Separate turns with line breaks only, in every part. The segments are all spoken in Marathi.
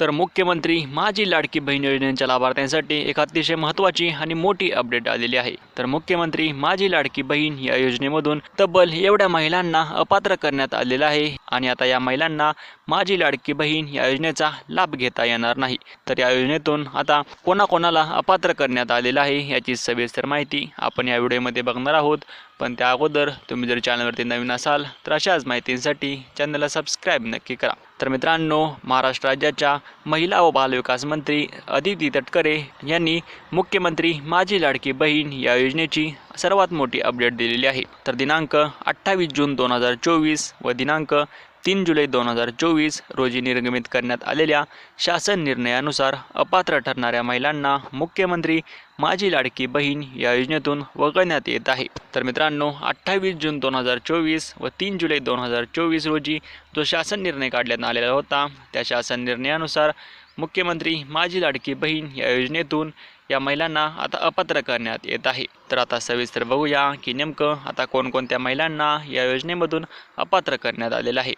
तर मुख्यमंत्री माझी लाडकी बहीण योजनेच्या लाभार्थ्यांसाठी एक अतिशय महत्त्वाची आणि मोठी अपडेट आलेली आहे. तर मुख्यमंत्री माझी लाडकी बहीण या योजनेमधून तब्बल एवढ्या महिलांना अपात्र करण्यात आलेलं आहे आणि आता या महिलांना माझी लाडकी बहीण या योजनेचा लाभ घेता येणार नाही. तर या योजनेतून आता कोणाकोणाला अपात्र करण्यात आलेलं आहे याची सविस्तर माहिती आपण या व्हिडिओमध्ये बघणार आहोत. पण त्या अगोदर तुम्ही जर चॅनलवरती नवीन असाल तर अशाच माहितींसाठी चॅनलला सबस्क्राईब नक्की करा. तर मित्रांनो महाराष्ट्र राज्याच्या महिला व बालविकास मंत्री अदिती तटकरे यांनी मुख्यमंत्री माझी लाडकी बहीण या योजनेची सर्वात मोठी अपडेट दिलेली आहे. तर दिनांक अठ्ठावीस जून दोन हजार चोवीस व दिनांक तीन जुलै दोन हजार चोवीस रोजी निर्गमित करण्यात आलेल्या शासन निर्णयानुसार अपात्र ठरणाऱ्या महिलांना मुख्यमंत्री माझी लाडकी बहीण या योजनेतून वगळण्यात येत आहे. तर मित्रांनो अठ्ठावीस जून दोन हजार चोवीस व तीन जुलै दोन हजार चोवीस रोजी जो शासन निर्णय काढण्यात आलेला होता त्या शासन निर्णयानुसार मुख्यमंत्री माझी लाडकी बहीण या योजनेतून या महिलांना आता अपात्र करण्यात येत आहे. तर आता सविस्तर बघूया की नेमकं आता कोणकोणत्या महिलांना या योजनेमधून अपात्र करण्यात आलेलं आहे.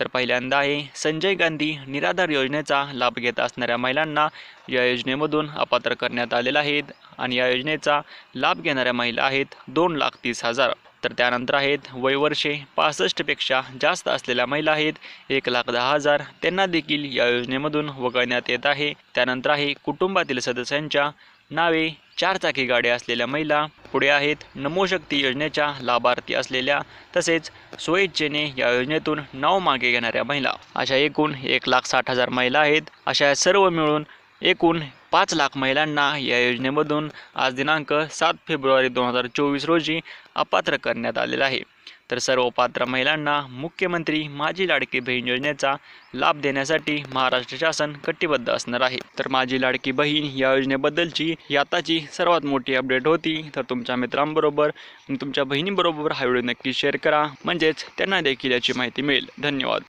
तर पहिल्यांदा आहे संजय गांधी निराधार योजनेचा लाभ घेत असणाऱ्या महिलांना या योजनेमधून अपात्र करण्यात आलेला आहेत आणि या योजनेचा लाभ घेणाऱ्या महिला आहेत दोन लाख तीस हजार. तर त्यानंतर आहेत वयवर्षे पासष्टपेक्षा जास्त असलेल्या महिला आहेत एक लाख दहा हजार. त्यांना देखील या योजनेमधून वगळण्यात येत आहे. त्यानंतर आहे कुटुंबातील सदस्यांच्या नावे चारचाकी गाड्या असलेल्या महिला पुढे आहेत. नमोशक्ती योजनेच्या लाभार्थी असलेल्या तसेच स्वइच्छेने या योजनेतून नाव मागे घेणाऱ्या महिला. अशा एकूण एक लाख साठ हजार महिला आहेत. अशा सर्व मिळून एकूण पाच लाख महिलांना या योजनेमधून आज दिनांक सात फेब्रुवारी दोन हजार चोवीस रोजी अपात्र करण्यात आलेला आहे. तर सर्व पात्र महिलांना मुख्यमंत्री माझी लाडकी बहीण योजनेचा लाभ देण्यासाठी महाराष्ट्र शासन कटिबद्ध असणार आहे. तर माझी लाडकी बहीण या योजनेबद्दलची ही आताची सर्वात मोठी अपडेट होती. तर तुमच्या मित्रांबरोबर आणि तुमच्या बहिणीबरोबर हा व्हिडिओ नक्की शेअर करा. म्हणजेच त्यांना देखील याची माहिती मिळेल. धन्यवाद.